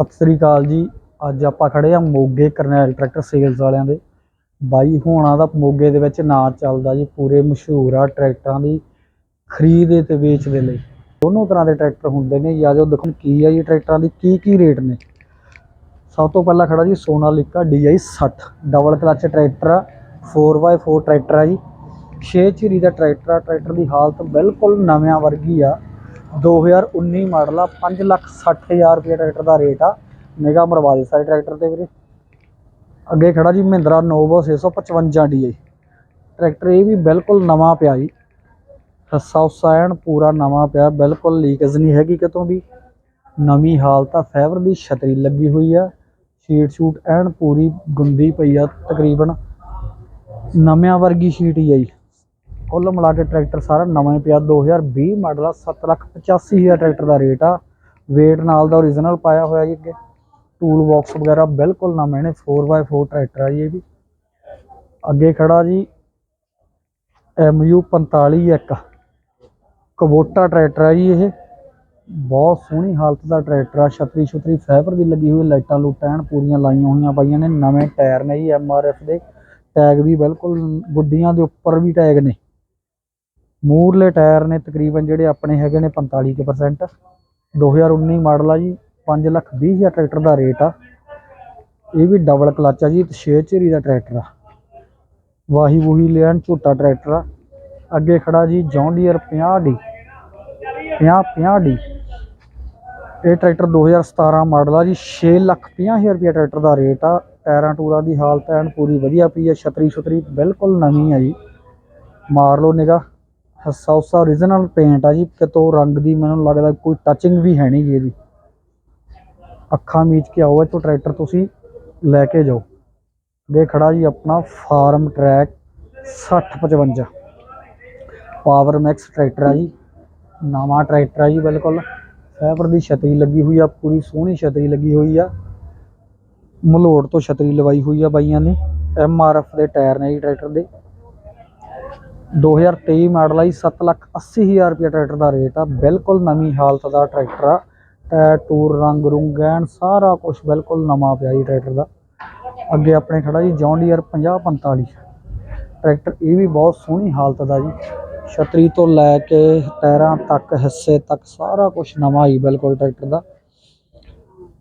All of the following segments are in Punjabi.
ਸਤਿ ਸ੍ਰੀ ਅਕਾਲ ਜੀ। ਅੱਜ ਆਪਾਂ ਖੜੇ ਆ ਮੋਗੇ ਕਰਨੈਲ ਟਰੈਕਟਰ ਸੇਲਸ ਵਾਲਿਆਂ ਦੇ। ਬਾਈ ਹੋਣਾ ਦਾ ਮੋਗੇ ਦੇ ਵਿੱਚ ਨਾਂ ਚੱਲਦਾ ਜੀ, ਪੂਰੇ ਮਸ਼ਹੂਰ ਆ ਟਰੈਕਟਰਾਂ ਦੀ ਖਰੀਦ ਤੇ ਵੇਚ ਦੇ ਲਈ। ਦੋਨੋਂ ਤਰ੍ਹਾਂ ਦੇ ਟਰੈਕਟਰ ਹੁੰਦੇ ਨੇ ਜਾਂ। ਜੋ ਦੇਖੋ ਕੀ ਆ ਜੀ ਟਰੈਕਟਰਾਂ ਦੀ ਕੀ ਕੀ ਰੇਟ ਨੇ। ਸਭ ਤੋਂ ਪਹਿਲਾਂ ਖੜਾ ਜੀ Sonalika DI 60 double clutch tractor ਆ 4x4 ਟਰੈਕਟਰ ਆ ਜੀ। 6 ਚਿਰੀ ਦਾ ਟਰੈਕਟਰ ਆ, ਟਰੈਕਟਰ ਦੀ ਹਾਲਤ ਬਿਲਕੁਲ ਨਵਿਆਂ ਵਰਗੀ ਆ। 2019 ਮਾਡਲ ਆ 560000 ਰੁਪਏ ਟਰੈਕਟਰ ਦਾ ਰੇਟ ਆ। ਨਿਗਾਹ ਮਰਵਾ ਦੇ ਸਾਰੇ ਟਰੈਕਟਰ ਤੇ ਵੀਰੇ। ਅੱਗੇ ਖੜਾ ਜੀ ਮਹਿੰਦਰਾ ਨੋਵੋ 655 DI ਟਰੈਕਟਰ ਇਹ ਵੀ ਬਿਲਕੁਲ ਨਵਾਂ ਪਿਆ ਜੀ। ਰੱਸਾ ਉਸਾ ਐਨ ਪੂਰਾ ਨਵਾਂ ਪਿਆ, ਬਿਲਕੁਲ ਲੀਕੇਜ ਨਹੀਂ ਹੈਗੀ ਕਿਤੋਂ ਵੀ। ਨਵੀਂ ਹਾਲਤ ਆ ਫਾਈਬਰ ਦੀ ਛਤਰੀ ਲੱਗੀ ਹੋਈ ਆ। ਸ਼ੀਟ ਸ਼ੂਟ ਐਨ ਪੂਰੀ ਗੁੰਦੀ ਪਈ ਆ ਤਕਰੀਬਨ। ਨਵਿਆਂ ਵਰਗੀ ਸ਼ੀਟ ਹੀ ਆ ਜੀ। ਕੁੱਲ ਮਿਲਾ ਕੇ ਟਰੈਕਟਰ ਸਾਰਾ ਨਵਾਂ ਹੀ ਪਿਆ 2020 ਮਾਡਲ ਆ 785000 ਟਰੈਕਟਰ ਦਾ ਰੇਟ ਆ। weight ਨਾਲ ਦਾ origignal ਪਾਇਆ ਹੋਇਆ ਜੀ ਅੱਗੇ। ਟੂਲ ਬਾਕਸ ਵਗੈਰਾ ਬਿਲਕੁਲ ਨਵੇਂ ਨੇ 4x4 ਟਰੈਕਟਰ ਆ ਜੀ ਇਹ ਵੀ। ਅੱਗੇ ਖੜਾ ਜੀ MU 45 ਇੱਕ। ਕਬੋਟਾ ਟਰੈਕਟਰ ਆ ਜੀ ਇਹ। ਬਹੁਤ ਸੋਹਣੀ ਹਾਲਤ ਦਾ ਟਰੈਕਟਰ ਆ, ਛਤਰੀ ਛਤਰੀ ਫਾਈਬਰ ਦੀ ਲੱਗੀ ਹੋਈ, ਲਾਈਟਾਂ ਲੂਟਾਂ ਐਨ ਪੂਰੀਆਂ ਲਾਈਆਂ ਹੋਈਆਂ ਪਾਈਆਂ ਨੇ, ਨਵੇਂ ਟਾਇਰ ਨੇ ਜੀ MRF ਦੇ। ਟੈਗ ਵੀ ਬਿਲਕੁਲ ਗੁੱਡੀਆਂ ਦੇ ਉੱਪਰ ਵੀ ਟੈਗ ਨੇ। ਮੂਰਲੇ ਟਾਇਰ ਨੇ ਤਕਰੀਬਨ ਜਿਹੜੇ ਆਪਣੇ ਹੈਗੇ ਨੇ 45% 2019 ਮਾਡਲ ਆ ਜੀ 5 ਲੱਖ 20 ਹਜ਼ਾਰ ਟਰੈਕਟਰ ਦਾ ਰੇਟ ਆ। ਇਹ ਵੀ ਡਬਲ ਕਲਚ ਆ ਜੀ, ਤੇ 6 ਝੇਰੀ ਦਾ ਟਰੈਕਟਰ ਆ। ਵਾਹੀ ਵੂਹੀ ਲੈਣ ਝੋਟਾ ਟਰੈਕਟਰ ਆ। ਅੱਗੇ ਖੜਾ ਜੀ ਜੌਨ ਡੀਅਰ 50 ਡੀ 50 50 ਡੀ ਇਹ ਟਰੈਕਟਰ 2017 ਮਾਡਲ ਆ ਜੀ 6 ਲੱਖ 50 ਹਜ਼ਾਰ ਰੁਪਏ ਟਰੈਕਟਰ ਦਾ ਰੇਟ ਆ। ਟਾਇਰਾਂ ਟੂਰਾਂ ਦੀ ਹਾਲਤ ਐਨ ਪੂਰੀ ਵਧੀਆ ਪਈ ਆ ਛਤਰੀ ਛਤਰੀ ਬਿਲਕੁਲ ਨਵੀਂ ਆ ਜੀ। ਮਾਰ ਲਓ ਨਿਗਾ ਹੱਸਾ ਉਸਾ origignal ਪੇਂਟ ਆ ਜੀ, ਕਿਤੋਂ ਰੰਗ ਦੀ ਮੈਨੂੰ ਲੱਗਦਾ ਕੋਈ ਟੱਚਿੰਗ ਵੀ ਹੈ ਨਹੀਂ ਗੀ ਇਹਦੀ। ਅੱਖਾਂ ਮੀਚ ਕੇ ਆਓ ਇੱਥੋਂ ਟਰੈਕਟਰ ਤੁਸੀਂ, ਲੈ ਕੇ ਜਾਓ। ਅੱਗੇ ਖੜਾ ਜੀ ਆਪਣਾ Farmtrac 6055 power max tractor ਆ ਜੀ, ਨਵਾਂ ਟਰੈਕਟਰ ਆ ਜੀ ਬਿਲਕੁਲ। ਫਾਈਬਰ ਦੀ ਛਤਰੀ ਲੱਗੀ ਹੋਈ ਆ, ਪੂਰੀ ਸੋਹਣੀ ਛਤਰੀ ਲੱਗੀ ਹੋਈ ਆ। ਮਲੋੜ ਤੋਂ ਛਤਰੀ ਲਵਾਈ ਹੋਈ ਆ ਬਾਈਆਂ ਨੇ ਐਮ ਆਰ ਐਫ ਦੇ ਟਾਇਰ ਨੇ ਜੀ ਟਰੈਕਟਰ ਦੇ। 2023 ਮਾਡਲ ਆ ਜੀ 7 ਲੱਖ 80 ਹਜ਼ਾਰ ਰੁਪਏ ਟਰੈਕਟਰ ਦਾ ਰੇਟ ਆ। ਬਿਲਕੁਲ ਨਵੀਂ ਹਾਲਤ ਦਾ ਟਰੈਕਟਰ ਆ। ਟਾਇਰ ਟੂਰ, ਰੰਗ ਰੁੰਗ ਐਨ ਸਾਰਾ ਕੁਝ ਬਿਲਕੁਲ ਨਵਾਂ ਪਿਆ ਜੀ ਟਰੈਕਟਰ ਦਾ। ਅੱਗੇ ਆਪਣੇ ਖੜਾ ਜੀ ਜੌਨ ਡੀਅਰ 5045 ਟਰੈਕਟਰ ਇਹ ਵੀ ਬਹੁਤ ਸੋਹਣੀ ਹਾਲਤ ਦਾ ਜੀ। ਛਤਰੀ ਤੋਂ ਲੈ ਕੇ ਟਾਇਰਾਂ ਤੱਕ, ਹਿੱਸੇ ਤੱਕ ਸਾਰਾ ਕੁਝ ਨਵਾਂ ਹੀ ਬਿਲਕੁਲ ਟਰੈਕਟਰ ਦਾ।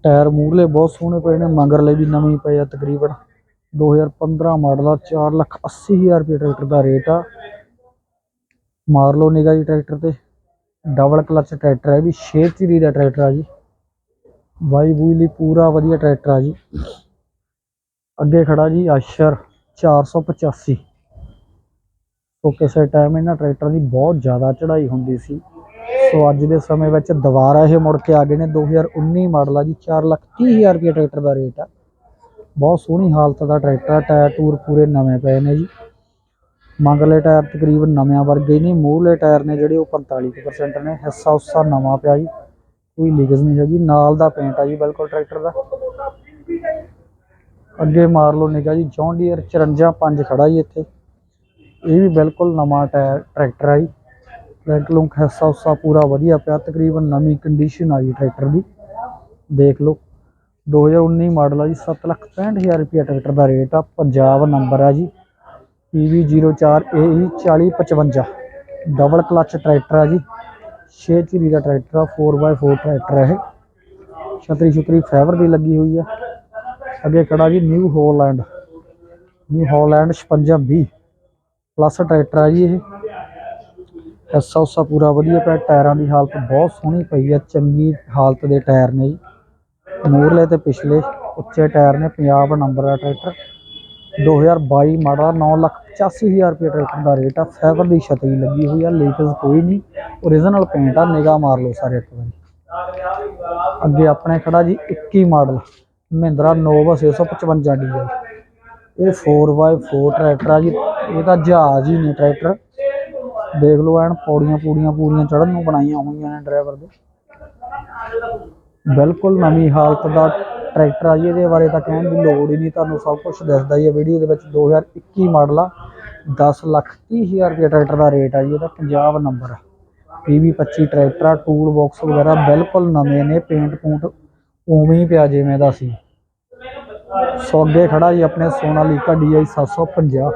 ਟਾਇਰ ਮੂਹਰਲੇ ਬਹੁਤ ਸੋਹਣੇ ਪਏ ਨੇ, ਮਗਰਲੇ ਵੀ ਨਵੇਂ ਪਏ ਆ ਤਕਰੀਬਨ। 2015 ਮਾਡਲ ਆ 4 ਲੱਖ 80 ਹਜ਼ਾਰ ਰੁਪਏ ਟਰੈਕਟਰ ਦਾ ਰੇਟ ਆ। ਮਾਰ ਲਓ ਨਿਗਾ ਜੀ ਟਰੈਕਟਰ ਤੇ। ਡਬਲ ਕਲਚ ਟਰੈਕਟਰ ਹੈ ਵੀ 6 ਚੀਰੀ ਦਾ ਟਰੈਕਟਰ ਆ ਜੀ। ਬਾਈ ਬੂਈ ਲਈ ਪੂਰਾ ਵਧੀਆ ਟਰੈਕਟਰ ਆ ਜੀ। ਅੱਗੇ ਖੜਾ ਜੀ ਆਸ਼ਰ 485 ਸੋ ਕਿਸੇ ਟਾਈਮ ਇਹਨਾਂ ਟਰੈਕਟਰਾਂ ਦੀ ਬਹੁਤ ਜ਼ਿਆਦਾ ਚੜ੍ਹਾਈ ਹੁੰਦੀ ਸੀ। ਸੋ ਅੱਜ ਦੇ ਸਮੇਂ ਵਿੱਚ ਦੁਬਾਰਾ ਇਹ ਮੁੜ ਕੇ ਆ ਗਏ ਨੇ। 2019 ਮਾਡਲ ਆ ਜੀ 4 ਲੱਖ 30 ਹਜ਼ਾਰ ਰੁਪਏ ਟਰੈਕਟਰ ਦਾ ਰੇਟ ਆ। ਬਹੁਤ ਸੋਹਣੀ ਹਾਲਤ ਦਾ ਟਰੈਕਟਰ ਆ, ਟਾਇਰ ਟੂਰ ਪੂਰੇ ਨਵੇਂ ਪਏ ਨੇ ਜੀ। ਮੰਗਲੇ ਟਾਇਰ ਤਕਰੀਬਨ ਨਵਿਆਂ ਵਰਗੇ ਹੀ ਨੇ ਮੂਹਰਲੇ ਟਾਇਰ ਨੇ ਜਿਹੜੇ ਉਹ 45% ਨੇ, ਹਿੱਸਾ ਉਸਾ ਨਵਾਂ ਪਿਆ ਜੀ, ਕੋਈ ਲੀਕੇਜ ਨਹੀਂ ਹੈਗੀ, ਨਾਲ ਦਾ ਪੇਂਟ ਆ ਜੀ ਬਿਲਕੁਲ ਟਰੈਕਟਰ ਦਾ। ਅੱਗੇ ਮਾਰ ਲਓ ਨਿਕਾ ਜੀ ਜੌਨ ਡੀਅਰ 54 ਖੜਾ ਜੀ ਇੱਥੇ। ਇਹ ਵੀ ਬਿਲਕੁਲ ਨਵਾਂ ਟਾਇਰ, ਟਰੈਕਟਰ ਆ ਜੀ। ਲੈਂਕ ਲੁੰਕ ਹਿੱਸਾ ਉਸਾ ਪੂਰਾ ਵਧੀਆ ਪਿਆ, ਤਕਰੀਬਨ ਨਵੀਂ ਕੰਡੀਸ਼ਨ ਆ ਜੀ ਟਰੈਕਟਰ ਦੀ। ਦੇਖ ਲਓ 2019 ਮਾਡਲ ਆ ਜੀ 7 ਲੱਖ 65000 ਰੁਪਏ ਟਰੈਕਟਰ ਦਾ ਰੇਟ ਆ, ਪੰਜਾਬ ਨੰਬਰ ਆ ਜੀ। PV04AE 4055 ਡਬਲ ਕਲਚ ਟਰੈਕਟਰ ਆ ਜੀ। 6 ਚਿਰੀ ਦਾ ਟਰੈਕਟਰ ਆ 4x4 ਟਰੈਕਟਰ ਹੈ ਇਹ। ਛਤਰੀ ਛਤਰੀ ਫਾਈਬਰ ਦੀ ਲੱਗੀ ਹੋਈ ਆ। ਅੱਗੇ ਖੜਾ ਜੀ New Holland New Holland 5620 plus tractor ਆ ਜੀ ਇਹ। ਹਿੱਸਾ ਉਸਾ ਪੂਰਾ ਵਧੀਆ ਪਿਆ। ਟਾਇਰਾਂ ਦੀ ਹਾਲਤ ਬਹੁਤ ਸੋਹਣੀ ਪਈ ਆ। ਚੰਗੀ ਹਾਲਤ ਦੇ ਟਾਇਰ ਨੇ ਜੀ। ਮੂਰਲੇ ਤੇ ਪਿਛਲੇ ਉੱਚੇ ਟਾਇਰ ਨੇ। ਪੰਜਾਬ ਨੰਬਰ ਦਾ ਟਰੈਕਟਰ 2022 ਮਾਡਲ 9 ਲੱਖ 85000 ਰੁਪਏ ਟਰੈਕਟਰ ਦਾ ਰੇਟ ਆ। ਫਾਈਬਰ ਦੀ ਛਤਰੀ ਲੱਗੀ ਹੋਈ ਆ ਲੀਕੇਜ ਕੋਈ ਨਹੀਂ। ਓਰੀਜਨਲ ਪੇਂਟ ਆ, ਨਿਗਾਹ ਮਾਰ ਲਓ ਸਾਰੇ ਇੱਕ ਵਾਰੀ। ਅੱਗੇ ਆਪਣੇ ਖੜਾ ਜੀ 21 ਮਾਡਲ, ਮਹਿੰਦਰਾ ਨੋਵਾ 655 ਡੀ ਇਹ 4x4 ਟਰੈਕਟਰ ਆ ਜੀ, ਇਹ ਤਾਂ ਜਹਾਜ਼ ਹੀ ਨੇ ਟਰੈਕਟਰ। ਦੇਖ ਲਓ ਐਨ, ਪੌੜੀਆਂ ਪੂੜੀਆਂ ਪੂਰੀਆਂ ਚੜ੍ਹਨ ਨੂੰ ਬਣਾਈਆਂ ਹੋਈਆਂ ਨੇ ਡਰਾਈਵਰ ਦੇ। ਬਿਲਕੁਲ ਨਵੀਂ ਹਾਲਤ ਦਾ ਟਰੈਕਟਰ ਆ ਜੀ, ਇਹਦੇ ਬਾਰੇ ਤਾਂ ਕਹਿਣ ਦੀ ਲੋੜ ਹੀ ਨਹੀਂ, ਤੁਹਾਨੂੰ ਸਭ ਕੁਝ ਦੱਸਦਾ ਹੀ ਹੈ ਵੀਡੀਓ ਦੇ ਵਿੱਚ 2021 ਮਾਡਲ ਆ 10 ਲੱਖ 30 ਹਜ਼ਾਰ ਰੁਪਏ ਟਰੈਕਟਰ ਦਾ ਰੇਟ ਆ ਜੀ, ਇਹਦਾ ਪੰਜਾਬ ਨੰਬਰ ਆ। PV 25 ਟਰੈਕਟਰ ਆ ਟੂਲ ਬਾਕਸ ਵਗੈਰਾ ਬਿਲਕੁਲ ਨਵੇਂ ਨੇ ਪੇਂਟ ਪੂੰਟ ਉਵੇਂ ਹੀ ਪਿਆ ਜਿਵੇਂ ਦਾ ਸੀ। ਸੋ ਅੱਗੇ ਖੜਾ ਜੀ ਆਪਣੇ ਸੋਨਾਲੀਕਾ DI 750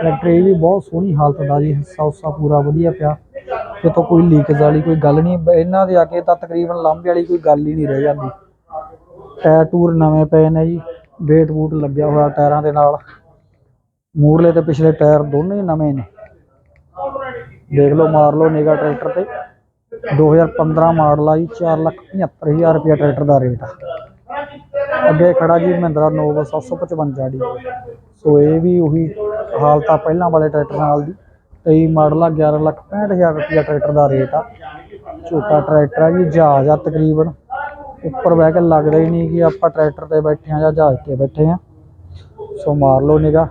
ਟਰੈਕਟਰ ਇਹ ਵੀ ਬਹੁਤ ਸੋਹਣੀ ਹਾਲਤ ਦਾ ਜੀ, ਹਿੱਸਾ ਹੁੱਸਾ ਪੂਰਾ ਵਧੀਆ ਪਿਆ। ਤੇ ਤੋਂ ਕੋਈ ਲੀਕੇਜ ਵਾਲੀ ਕੋਈ ਗੱਲ ਨਹੀਂ, ਇਹਨਾਂ ਦੇ ਆ ਕੇ ਤਾਂ ਤਕਰੀਬਨ ਲਾਂਭੇ ਵਾਲੀ ਕੋਈ ਗੱਲ ਹੀ ਨਹੀਂ ਰਹਿ ਜਾਂਦੀ। ਟਾਇਰ ਟੂਰ ਨਵੇਂ ਪਏ ਨੇ ਜੀ। ਵੇਟ ਵੂਟ ਲੱਗਿਆ ਹੋਇਆ ਟਾਇਰਾਂ ਦੇ ਨਾਲ। ਮੂਰਲੇ ਤੇ ਪਿਛਲੇ ਟਾਇਰ ਦੋਨੇ ਹੀ ਨਵੇਂ ਨੇ। ਦੇਖ ਲਓ ਮਾਰ ਲਓ ਨਿਗਾ ਟਰੈਕਟਰ ਤੇ। 2015 ਮਾਡਲ ਆ ਜੀ 475000 ਰੁਪਏ ਟਰੈਕਟਰ ਦਾ ਰੇਟ ਆ। ਅੱਗੇ ਖੜਾ ਜੀ ਮਹਿੰਦਰਾ ਨੋਵਾ 755 ਡੀ। ਸੋ ਇਹ ਵੀ ਉਹੀ ਹਾਲਤ ਆ ਪਹਿਲਾਂ ਵਾਲੇ ਟਰੈਕਟਰ ਨਾਲ ਦੀ। 23 ਮਾਡਲ ਆ 1165000 ਰੁਪਏ ਟਰੈਕਟਰ ਦਾ ਰੇਟ ਆ। ਛੋਟਾ ਟਰੈਕਟਰ ਆ ਜੀ, ਜਹਾਜ਼ ਆ ਤਕਰੀਬਨ। ਉੱਪਰ ਬਹਿ ਕੇ ਲੱਗਦਾ ਹੀ ਨਹੀਂ ਕਿ ਆਪਾਂ ਟਰੈਕਟਰ ਤੇ ਬੈਠੇ ਆ ਜਾਂ ਜਹਾਜ਼ ਤੇ ਬੈਠੇ ਆ ਸੋ ਮਾਰ ਲਓ ਨਿਗਾ